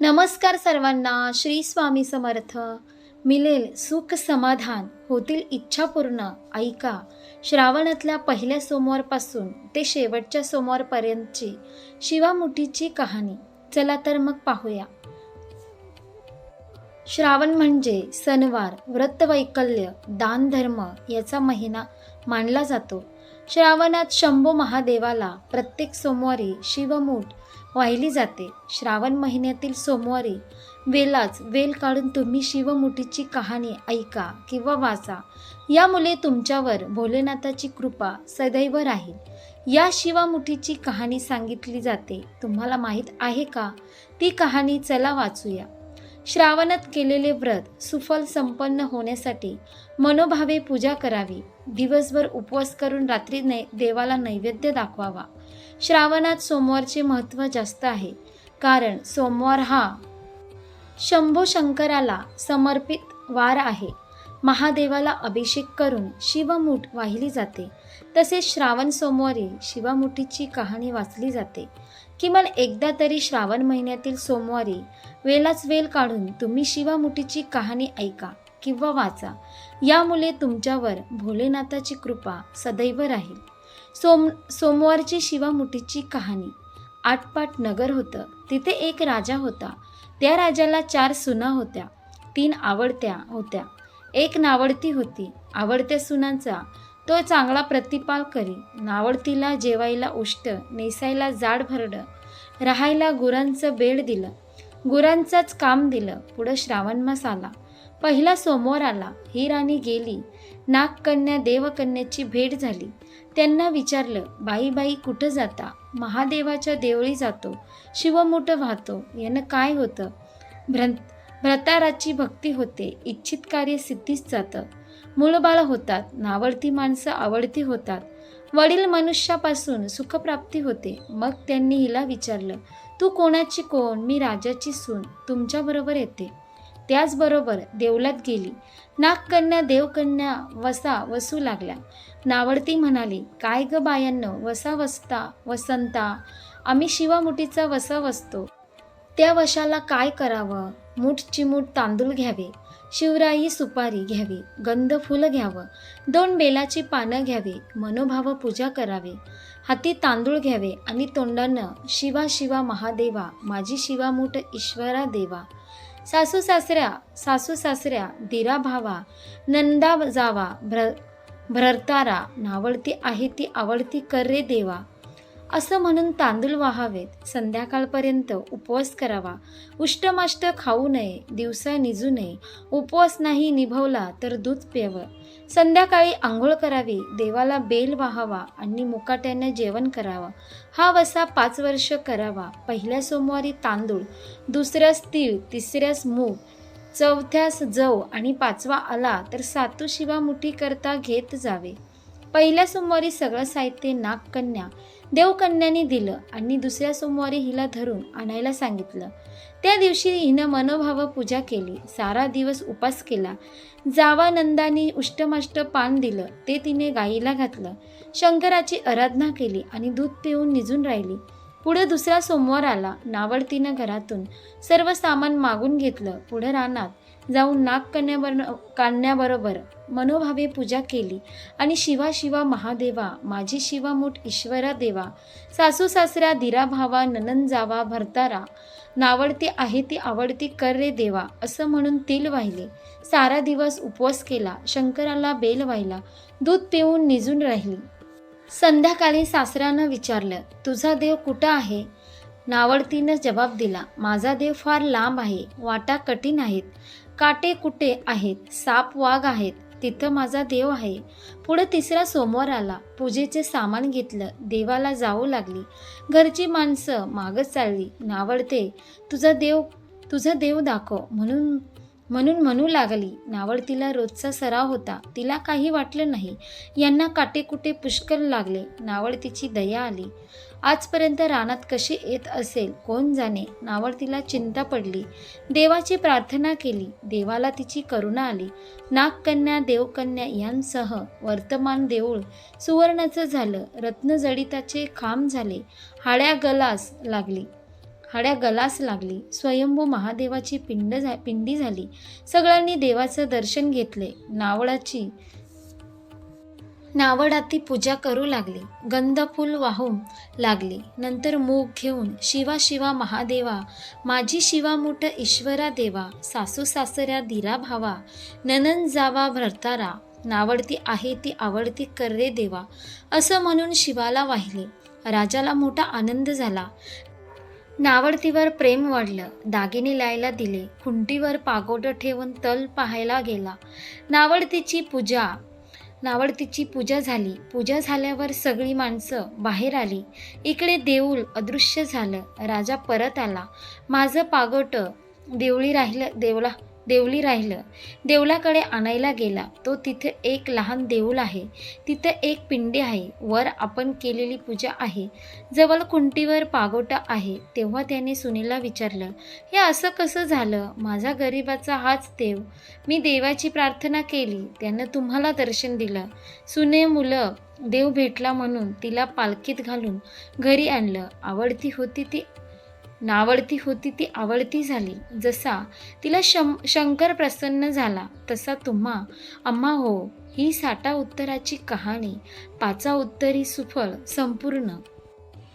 नमस्कार सर्वांना श्री स्वामी समर्थ. मिळेल सुख समाधान होतील इच्छा पूर्ण ऐका श्रावणातल्या पहिल्या सोमवारपासून ते शेवटच्या सोमवारपर्यंतची शिवामुठीची कहाणी. चला तर मग पाहूया. श्रावण म्हणजे सणवार व्रतवैकल्य दानधर्म याचा महिना मानला जातो. श्रावणात शंभो महादेवाला प्रत्येक सोमवारी शिवमूठ वाहिली जाते. श्रावण महिन्यातील सोमवारी वेलाच वेल काढून तुम्ही शिवमुठीची कहाणी ऐका किंवा वाचा. यामुळे तुमच्यावर भोलेनाथाची कृपा सदैव राहील. या शिवामुठीची कहाणी सांगितली जाते. तुम्हाला माहीत आहे का? ती कहाणी चला वाचूया. श्रावणात केलेले व्रत सुफल संपन्न होण्यासाठी मनोभावे पूजा करावी. दिवसभर उपवास करून रात्री नै देवाला नैवेद्य दाखवावा. श्रावणात सोमवारचे महत्त्व जास्त आहे. कारण सोमवार हा शंभो शंकराला समर्पित वार आहे. महादेवाला अभिषेक करून शिवमूठ वाहिली जाते. तसेच श्रावण सोमवारी शिवामुठीची कहाणी वाचली जाते. किमान एकदा तरी श्रावण महिन्यातील सोमवारी वेलाच वेल काढून तुम्ही शिवामुठीची कहाणी ऐका. किंवा वाचा. यामुळे तुमच्यावर भोलेनाथाची कृपा सदैव राहील. सोम सोमवारची शिवामुठीची कहाणी. आटपाट नगर होतं. तिथे एक राजा होता. त्या राजाला चार सुना होत्या. तीन आवडत्या होत्या. एक नावडती होती. आवडत्या सुनांचा तो चांगला प्रतिपाल करी. नावडतीला जेवायला उष्ट नेसायला जाड भरडं राहायला गुरांचं बेड दिलं. गुरांचंच काम दिलं. पुढं श्रावण मास आला. पहिला सोमवार आला. ही राणी गेली. नागकन्या देवकन्याची भेट झाली. त्यांना विचारलं बाईबाई कुठं जाता? महादेवाच्या देवळी जातो. शिवमुठ वाहतो. यानं काय होतं? भ्र भ्रताराची भक्ती होते. इच्छित कार्य सिद्धीच जातं. मूळबाळ होतात. नावडती माणसं आवडती होतात. वडील मनुष्यापासून सुखप्राप्ती होते. मग त्यांनी हिला विचारलं तू कोणाची कोण? मी राजाची सून. तुमच्याबरोबर येते. त्याचबरोबर देवलात गेली. नागकन्या देवकन्या वसा वसू लागल्या. नावडती म्हणाली काय ग बायांनो वसा वसता वसंता आम्ही शिवामुठीचा वसा वसतो. त्या वशाला काय करावं? मूठ चिमूट तांदूळ घ्यावे शिवराई सुपारी घ्यावी गंध फुलं घ्यावं दोन बेलाची पानं घ्यावी मनोभाव पूजा करावे. हाती तांदूळ घ्यावे आणि तोंडानं शिवा शिवा महादेवा माझी शिवामूठ ईश्वरा देवा. सासू सासऱ्या सासू सासऱ्या दिरा भावा नंदा जावा भ्र भ्रतारा नावडती आहे ती आवडती कर रे देवा. असं म्हणून तांदूळ वाहावेत संध्याकाळपर्यंत उपवास करावा. उष्टमाष्ट खाऊ नये दिवसा निजू नये. उपवास नाही निभवला तर दूध प्यावं. संध्याकाळी आंघोळ करावी देवाला बेल वाहावा आणि मुकाट्याने जेवण करावं. हा वसा पाच वर्ष करावा. पहिल्या सोमवारी तांदूळ दुसऱ्यास तीळ तिसऱ्यास मूग चौथ्यास जव आणि पाचवा आला तर सातू शिवामुठी करता घेत जावे. पहिल्या सोमवारी सगळं साहित्य नागकन्या देवकन्याने दिलं आणि दुसऱ्या सोमवारी हिला धरून आणायला सांगितलं. त्या दिवशी हिनं मनोभाव पूजा केली सारा दिवस उपास केला. जावानंदानी उष्टमाष्ट पान दिलं ते तिने गाईला घातलं. शंकराची आराधना केली आणि दूध पिऊन निजून राहिली. पुढे दुसरा सोमवार आला नावडतीनं घरातून सर्व सामान मागून घेतलं पुढे रानात. जाऊन नागकन्यावर काढण्याबरोबर मनोभावे पूजा केली. आणि शिवा शिवा महादेवा माझी शिवा मूठ ईश्वरा देवा सासू सासऱ्या धीरा भावा ननन जावा भरतारा नावडती आहे ती आवडती कर रे देवा असं म्हणून तिल वाहिले. सारा दिवस उपवास केला शंकराला बेल वाहिला दूध पिऊन निजून राहिली. संध्याकाळी सासऱ्यानं विचारलं तुझा देव कुठं आहे? नावडतीनं जबाब दिला माझा देव फार लांब आहे वाटा कठीण आहेत. काटे कुटे आहेत साप वाघ आहेत तिथं माझा देव आहे. पुढे तिसरा सोमवार आला. पूजेचे सामान घेतलं. देवाला जाऊ लागली. घरची माणसं मागच चालली. नावडते तुझा देव तुझा देव दाखव. म्हणून म्हणून म्हणू लागली. नावडतीला रोजचा सराव होता. तिला काही वाटलं नाही. यांना काटेकुटे पुष्कळ लागले. नावडतीची दया आली. आजपर्यंत रानात कशी येत असेल? कोण जाणे? नावडतीला चिंता पडली. देवाची प्रार्थना केली. देवाला तिची करुणा आली. नागकन्या देवकन्या यांसह वर्तमान देऊळ सुवर्णाचं झालं. रत्नजडिताचे खांब झाले. हाड्या गलास लागली. हाड्या गलास लागली. स्वयंभू महादेवाची पिंड झा पिंडी झाली. सगळ्यांनी देवाचं दर्शन घेतले. नावळाची नावडाती पूजा करू लागली. गंधफूल वाहून लागली. नंतर मूग घेऊन शिवा शिवा महादेवा माझी शिवा मुठ ईश्वरा देवा सासू सासऱ्या दिरा भावा ननन जावा भरतारा नावडती आहे ती आवडती कर रे देवा असं म्हणून शिवाला वाहिले. राजाला मोठा आनंद झाला. नावडतीवर प्रेम वाढलं. दागिने लायला दिले. खुंटीवर पागोटं ठेवून तल पाहायला गेला. नावडतीची पूजा नावडतीची पूजा झाली. पूजा झाल्यावर सगळी माणसं बाहेर आली. इकडे देऊळ अदृश्य झालं. राजा परत आला. माझं पागोटं देवळी राहिलं देवला देवली राहिलं. देवलाकडे आणायला गेला. तो तिथे एक लहान देऊळ आहे. तिथं एक पिंडी आहे. वर आपण केलेली पूजा आहे. जवळ कुंटीवर पागोटा आहे. तेव्हा त्याने सुनीला विचारलं हे असं कसं झालं? माझा गरिबाचा हाच देव. मी देवाची प्रार्थना केली. त्यानं तुम्हाला दर्शन दिलं. सुने मुलं देव भेटला म्हणून तिला पालखीत घालून घरी आणलं. आवडती होती ती नावडती होती ती आवडती झाली. जसा तिला शं शंकर प्रसन्न झाला तसा तुम्हा. अम्मा हो ही साठा उत्तराची कहाणी पाचा उत्तरी सुफळ संपूर्ण.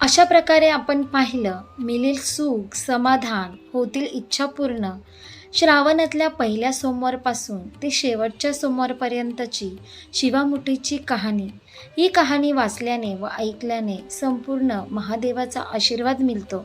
अशा प्रकारे आपण पाहिलं मिळेल सुख समाधान होतील इच्छा पूर्ण. श्रावणातल्या पहिल्या सोमवारपासून ते शेवटच्या सोमवारपर्यंतची शिवामुठीची कहाणी. ही कहाणी वाचल्याने व ऐकल्याने संपूर्ण महादेवाचा आशीर्वाद मिळतो.